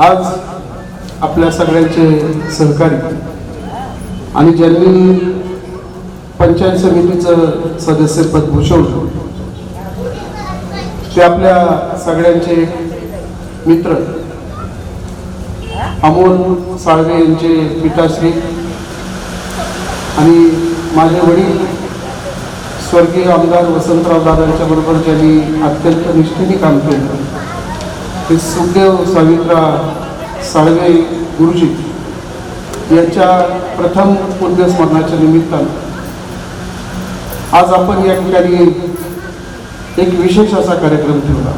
आज आपल्या सगळ्यांचे सहकारी आणि ज्यांनी पंचायत समितीचं सदस्यपद भूषवलं ते आपल्या सगळ्यांचे मित्र अमोल साळवे यांचे पिताश्री आणि माझे वडील स्वर्गीय आमदार वसंतराव दादांच्या बरोबर ज्यांनी अत्यंत निष्ठेने काम केलं. ते सुखदेव सावित्रा साळवे गुरुजी यांच्या प्रथम पुण्यस्मरणाच्या निमित्तानं आज आपण या ठिकाणी एक विशेष असा कार्यक्रम ठेवला.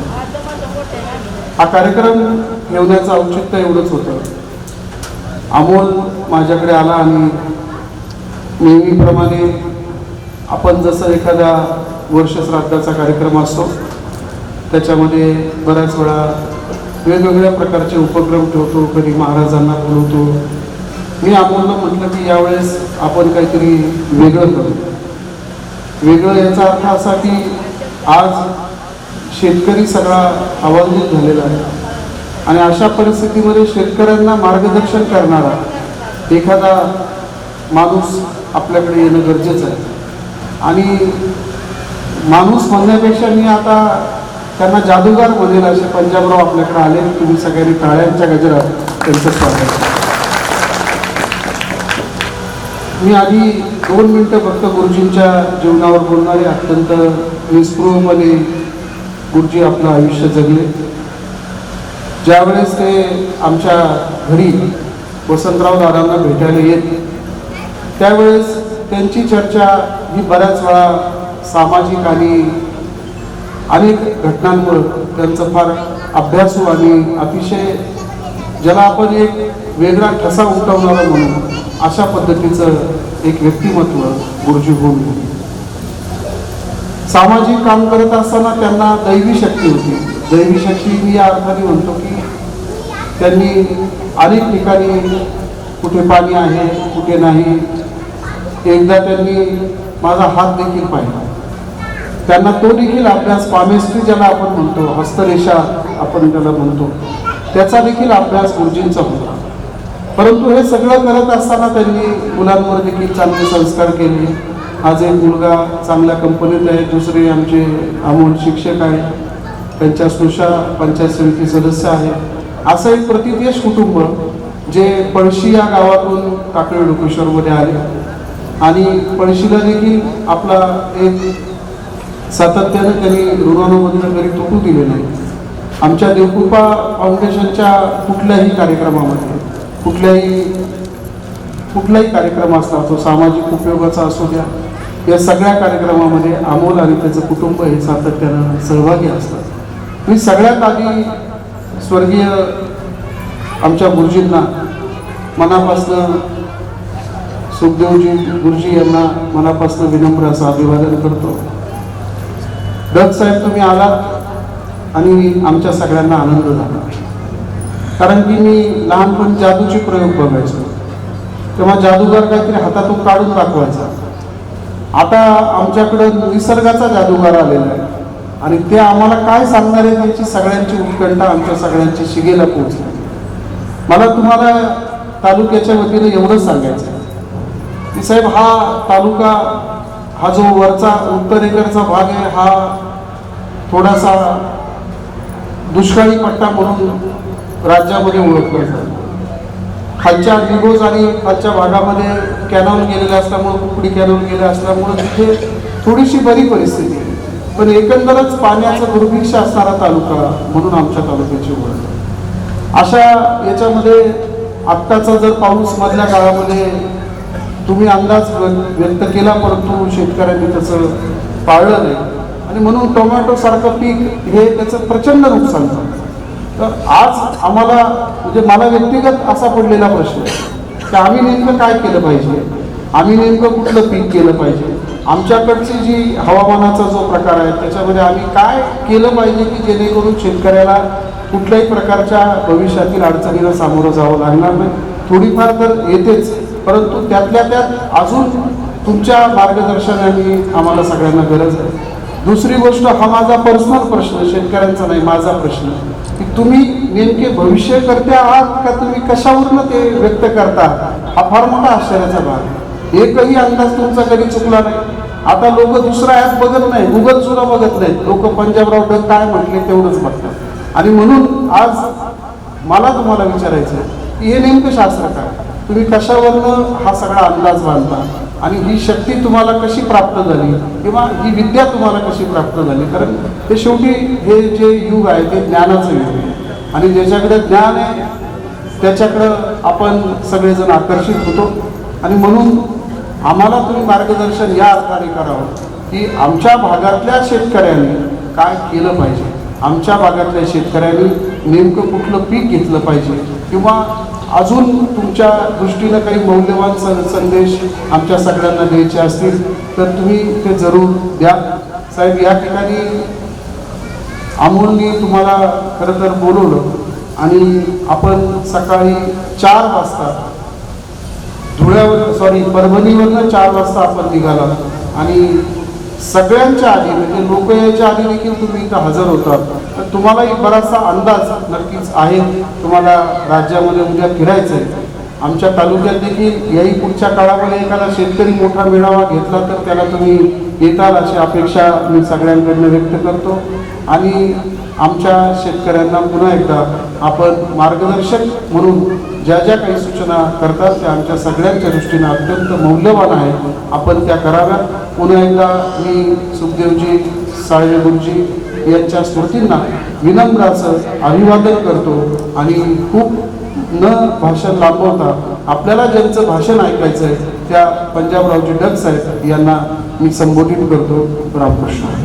हा कार्यक्रम ठेवण्याचं औचित्य एवढंच होतं. अमोल माझ्याकडे आला आणि नेहमीप्रमाणे आपण जसं एखादा वर्ष श्राद्धाचा कार्यक्रम असतो त्याच्यामध्ये बऱ्याच वेळा वेगवेगळ्या प्रकारचे उपक्रम ठेवतो कधी महाराजांना बोलवतो. मी अमोलला म्हटलं की यावेळेस आपण काहीतरी वेगळं करू. वेगळं याचा अर्थ असा की आज शेतकरी सगळा अवलंबित झालेला आहे. आणि अशा परिस्थितीमध्ये शेतकऱ्यांना मार्गदर्शन करणारा एखादा माणूस आपल्याकडे येणं गरजेचं आहे. आणि माणूस म्हणण्यापेक्षा मी आता त्यांना जादूगार बनेल असे पंजाबराव आपल्याकडे आले. तुम्ही सगळ्यांनी टाळ्यांच्या गजरात त्यांचं स्वागत. मी आधी दोन मिनटं फक्त गुरुजींच्या जीवनावर बोलणारे. अत्यंत निस्पृहपणे गुरुजी आपलं आयुष्य जगले. ज्यावेळेस ते आमच्या घरी वसंतराव दादांना भेटायला येत त्यावेळेस त्यांची चर्चा ही बऱ्याच वेळा सामाजिक आणि अनेक घटनांमुळं त्यांचं फार अभ्यासू आणि अतिशय ज्याला आपण एक वेगळा ठसा उमटवणारा म्हणून अशा पद्धतीचं एक व्यक्तिमत्व गुरुजी होऊन सामाजिक काम करत असताना त्यांना दैवी शक्ती होती. दैवी शक्ती मी या अर्थाने म्हणतो की त्यांनी अनेक ठिकाणी कुठे पाणी आहे कुठे नाही एकदा त्यांनी माझा हात देखील पाहिला. त्यांना तो देखील अभ्यास पामेस्ट्री ज्याला आपण म्हणतो हस्तरेषा आपण त्याला म्हणतो त्याचा देखील अभ्यास गुरुजींचा होता. परंतु हे सगळं करत असताना त्यांनी मुलांवर देखील चांगले संस्कार केले. आज एक मुलगा चांगल्या कंपनीत आहे दुसरे आमचे अमोल शिक्षक आहेत त्यांच्या स्नुषा पंचायत समिती सदस्य आहे. असं एक प्रतिदेश कुटुंब जे पळशी या गावातून काकळे लोकेश्वरमध्ये आले. आणि पळशीला देखील आपला एक सातत्यानं त्यांनी ऋणानुबंध कधी तुटू दिले नाही. आमच्या देवकृपा फाउंडेशनच्या कुठल्याही कार्यक्रमामध्ये कुठल्याही कुठलाही कार्यक्रम असला तो सामाजिक उपयोगाचा असू द्या या सगळ्या कार्यक्रमामध्ये अमोल आणि त्याचं कुटुंब हे सातत्यानं सहभागी असतात. मी सगळ्यात आधी स्वर्गीय आमच्या गुरुजींना मनापासनं सुखदेवजी गुरुजी यांना मनापासनं विनम्र असं अभिवादन करतो. दत्त साहेब तुम्ही आलात आणि आमच्या सगळ्यांना आनंद झाला. कारण की मी लहानपण जादूचे प्रयोग बघायचो. तेव्हा जादूगार काहीतरी हातातून काढून दाखवायचा. आता आमच्याकडं निसर्गाचा जादूगार आलेला आहे. आणि ते आम्हाला काय सांगणार आहे त्यांची सगळ्यांची उत्कंठा आमच्या सगळ्यांची शिगेला पोहोचली. मला तुम्हाला तालुक्याच्या वतीने एवढंच सांगायचं आहे. की साहेब हा तालुका हा जो वरचा उत्तरेकडचा भाग आहे हा थोडासा दुष्काळी पट्टा म्हणून राज्यामध्ये ओळखला जातो खालच्या अग्निगोज आणि खालच्या भागामध्ये कॅनॉल गेलेलं असल्यामुळं कुकडी कॅनॉल गेले असल्यामुळं तिथे थोडीशी बरी परिस्थिती पण एकंदरच पाण्याचा दुर्भिक्ष असणारा तालुका म्हणून आमच्या तालुक्याची ओळख अशा याच्यामध्ये आत्ताचा जर पाऊस मधल्या काळामध्ये तुम्ही अंदाज व्य- व्यक्त केला परंतु शेतकऱ्यांनी त्याचं पाळलं नाही. आणि म्हणून टोमॅटो सारखं पीक हे त्याचं प्रचंड नुकसान झालं. तर आज आम्हाला म्हणजे मला व्यक्तिगत असा पडलेला प्रश्न आहे की आम्ही नेमकं काय केलं पाहिजे? आम्ही नेमकं कुठलं पीक केलं पाहिजे? आमच्याकडची जी हवामानाचा जो प्रकार आहे त्याच्यामध्ये आम्ही काय केलं पाहिजे की जेणेकरून शेतकऱ्याला कुठल्याही प्रकारच्या भविष्यातील अडचणीला सामोरं जावं लागणार नाही? थोडीफार तर येतेच परंतु त्यातल्या त्यात अजून तुमच्या मार्गदर्शनाने आम्हाला सगळ्यांना गरज आहे. दुसरी गोष्ट हा माझा पर्सनल प्रश्न शेतकऱ्यांचा नाही माझा प्रश्न. की तुम्ही नेमके भविष्य करते आहात का तुम्ही कशावरनं ते व्यक्त करता? हा फार मोठा आश्चर्याचा भाग एकही अंदाज तुमचा कधी चुकला नाही. आता लोक दुसरा ॲप बघत नाही गुगल सुद्धा बघत नाहीत. लोक पंजाबराव डग काय म्हटले तेवढंच बघतात. आणि म्हणून आज मला तुम्हाला विचारायचं आहे की हे नेमकं शास्त्र काय? तुम्ही कशावरनं हा सगळा अंदाज बांधता? आणि ही शक्ती तुम्हाला कशी प्राप्त झाली? किंवा ही विद्या तुम्हाला कशी प्राप्त झाली? कारण ते शेवटी हे जे युग आहे ते ज्ञानाचं युग आहे. आणि ज्याच्याकडे ज्ञान आहे त्याच्याकडं आपण सगळेजण आकर्षित होतो. आणि म्हणून आम्हाला तुम्ही मार्गदर्शन या अर्थाने करावं की आमच्या भागातल्या शेतकऱ्यांनी काय केलं पाहिजे? आमच्या भागातल्या शेतकऱ्यांनी नेमकं कुठलं पीक घेतलं पाहिजे? किंवा अजून तुमच्या दृष्टीनं काही मौल्यवान संदेश आमच्या सगळ्यांना द्यायचे असतील तर तुम्ही ते जरूर द्या. साहेब या ठिकाणी अमोलनी तुम्हाला खरं तर बोलवलं आणि आपण सकाळी चार वाजता धुळ्यावर सॉरी परभणीवरनं चार वाजता आपण निघाला. आणि सगळ्यांच्या आधी म्हणजे लोक यायच्या आधी देखील तुम्ही इथं हजर होतात तुम्हालाही बराचसा अंदाज नक्कीच आहे. तुम्हाला राज्यामध्ये उद्या फिरायचं आहे आमच्या तालुक्यात देखील याही पुढच्या काळामध्ये एखादा शेतकरी मोठा मेळावा घेतला तर त्याला तुम्ही येताल अशी अपेक्षा मी सगळ्यांकडनं व्यक्त करतो. आणि आमच्या शेतकऱ्यांना पुन्हा एकदा आपण मार्गदर्शक म्हणून ज्या ज्या काही सूचना करतात त्या आमच्या सगळ्यांच्या दृष्टीनं अत्यंत मौल्यवान आहे आपण त्या कराव्यात. पुन्हा एकदा मी सुखदेवजी साळेगुरुजी यांच्या स्मृतींना विनम्र असं अभिवादन करतो आणि खूप न भाषण लांबवता आपल्याला ज्यांचं भाषण ऐकायचं आहे त्या पंजाबरावजी डग साहेब यांना मी संबोधित करतो. रामकृष्ण.